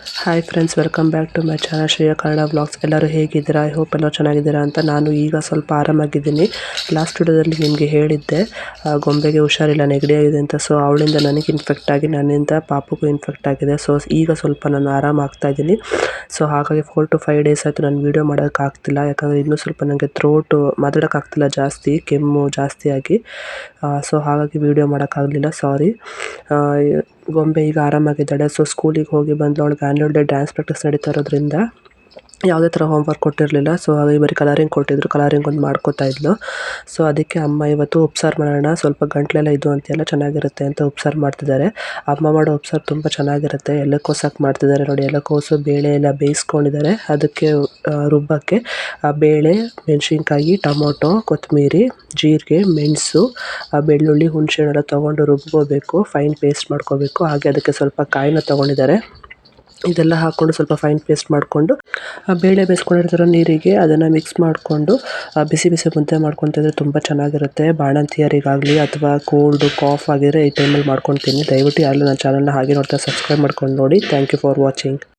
Hi friends welcome back to my channel Shreya Kannada blogs ಎಲ್ಲರೂ ಹೇಗಿದ್ದೀರಾ? I hope ಎಲ್ಲರೂ ಚೆನ್ನಾಗಿದ್ದೀರಾ ಅಂತ ನಾನು ಈಗ ಸ್ವಲ್ಪ ಆರಾಮಾಗಿದ್ದೀನಿ. ಲಾಸ್ಟ್ ವಿಡಿಯೋದಲ್ಲಿ ನಿಮಗೆ ಹೇಳಿದ್ದೆ ಗೊಂಬೆಗೆ ಹುಷಾರಿಲ್ಲ, ನೆಗಡಿ ಆಗಿದೆ ಅಂತ. ಸೊ ಅವಳಿಂದ ನನಗೆ ಇನ್ಫೆಕ್ಟ್ ಆಗಿ, ನನ್ನಿಂದ ಪಾಪಗೂ ಇನ್ಫೆಕ್ಟ್ ಆಗಿದೆ. ಸೊ ಈಗ ಸ್ವಲ್ಪ ನಾನು ಆರಾಮಾಗ್ತಾ ಇದ್ದೀನಿ. ಸೊ ಹಾಗಾಗಿ ಫೋರ್ ಟು ಫೈವ್ ಡೇಸ್ ಆಯಿತು ನಾನು ವೀಡಿಯೋ ಮಾಡೋಕ್ಕಾಗ್ತಿಲ್ಲ ಯಾಕಂದರೆ ಇನ್ನೂ ಸ್ವಲ್ಪ ನನಗೆ ಥ್ರೋಟು ಮಾತಾಡೋಕ್ಕಾಗ್ತಿಲ್ಲ ಜಾಸ್ತಿ, ಕೆಮ್ಮು ಜಾಸ್ತಿಯಾಗಿ ಸೊ ಹಾಗಾಗಿ ವೀಡಿಯೋ ಮಾಡೋಕ್ಕಾಗಲಿಲ್ಲ ಸಾರಿ ಗೊಂಬೆ ಈಗ ಆರಾಮಾಗಿದ್ದಾಳೆ. ಸೊ ಸ್ಕೂಲಿಗೆ ಹೋಗಿ ಬಂದು ಅವಳಿಗೆ ಆನ್ಯುವಲ್ ಡೇ ಡ್ಯಾನ್ಸ್ ಪ್ರಾಕ್ಟೀಸ್ ನಡೀತಾ ಇರೋದ್ರಿಂದ ಯಾವುದೇ ಥರ ಹೋಮ್ವರ್ಕ್ ಕೊಟ್ಟಿರಲಿಲ್ಲ. ಸೊ ಹಾಗಾಗಿ ಬರೀ ಕಲರಿಂಗ್ ಕೊಟ್ಟಿದ್ರು. ಕಲರಿಂಗ್ ಒಂದು ಮಾಡ್ಕೊತಾ ಇದ್ಲು. ಸೊ ಅದಕ್ಕೆ ಅಮ್ಮ ಇವತ್ತು ಉಪ್ಸಾರು ಮಾಡೋಣ. ಸ್ವಲ್ಪ ಗಂಟ್ಲೆಲ್ಲ ಇದು ಅಂತೆಲ್ಲ ಚೆನ್ನಾಗಿರುತ್ತೆ ಅಂತ ಉಪ್ಸಾರು ಮಾಡ್ತಿದ್ದಾರೆ. ಅಮ್ಮ ಮಾಡೋ ಉಪ್ಸಾರು ತುಂಬ ಚೆನ್ನಾಗಿರುತ್ತೆ. ಎಲೆಕೋಸು ಹಾಕಿ ಮಾಡ್ತಿದ್ದಾರೆ ನೋಡಿ. ಎಲೆಕೋಸು ಬೇಳೆ ಎಲ್ಲ ಬೇಯಿಸ್ಕೊಂಡಿದ್ದಾರೆ. ಅದಕ್ಕೆ ರುಬ್ಬಕ್ಕೆ, ಆ, ಬೇಳೆ, ಮೆಣಸಿನ್ಕಾಯಿ, ಟೊಮೊಟೊ, ಕೊತ್ತಂಬರಿ, ಜೀರಿಗೆ, ಮೆಣಸು ಬೆಳ್ಳುಳ್ಳಿ, ಹುಣಸೆ ಹಣ್ಣೆಲ್ಲ ತೊಗೊಂಡು ರುಬ್ಕೋಬೇಕು. ಫೈನ್ ಪೇಸ್ಟ್ ಮಾಡ್ಕೋಬೇಕು. ಹಾಗೆ ಅದಕ್ಕೆ ಸ್ವಲ್ಪ ಕಾಯಿನ ತೊಗೊಂಡಿದ್ದಾರೆ. ಇದೆಲ್ಲ ಹಾಕ್ಕೊಂಡು ಸ್ವಲ್ಪ ಫೈನ್ ಪೇಸ್ಟ್ ಮಾಡಿಕೊಂಡು ಬೇಳೆ ಬೇಯಿಸ್ಕೊಂಡಿರ್ತಾರೋ ನೀರಿಗೆ ಅದನ್ನು ಮಿಕ್ಸ್ ಮಾಡಿಕೊಂಡು ಬಿಸಿ ಬಿಸಿ ಮುದ್ದೆ ಮಾಡ್ಕೊತಿದ್ರೆ ತುಂಬ ಚೆನ್ನಾಗಿರುತ್ತೆ. ಬಾಣಂತಿಯರಿಗಾಗಲಿ ಅಥವಾ ಕೋಲ್ಡ್ ಕಾಫ್ ಆಗಿದ್ರೆ ಈ ಟೈಮಲ್ಲಿ ಮಾಡ್ಕೊತೀನಿ. ದಯವಿಟ್ಟು ಯಾರು ನನ್ನ ಚಾನಲ್ನ ಹಾಗೆ ನೋಡ್ತಾ ಸಬ್ಸ್ಕ್ರೈಬ್ ಮಾಡ್ಕೊಂಡು ನೋಡಿ. Thank you for watching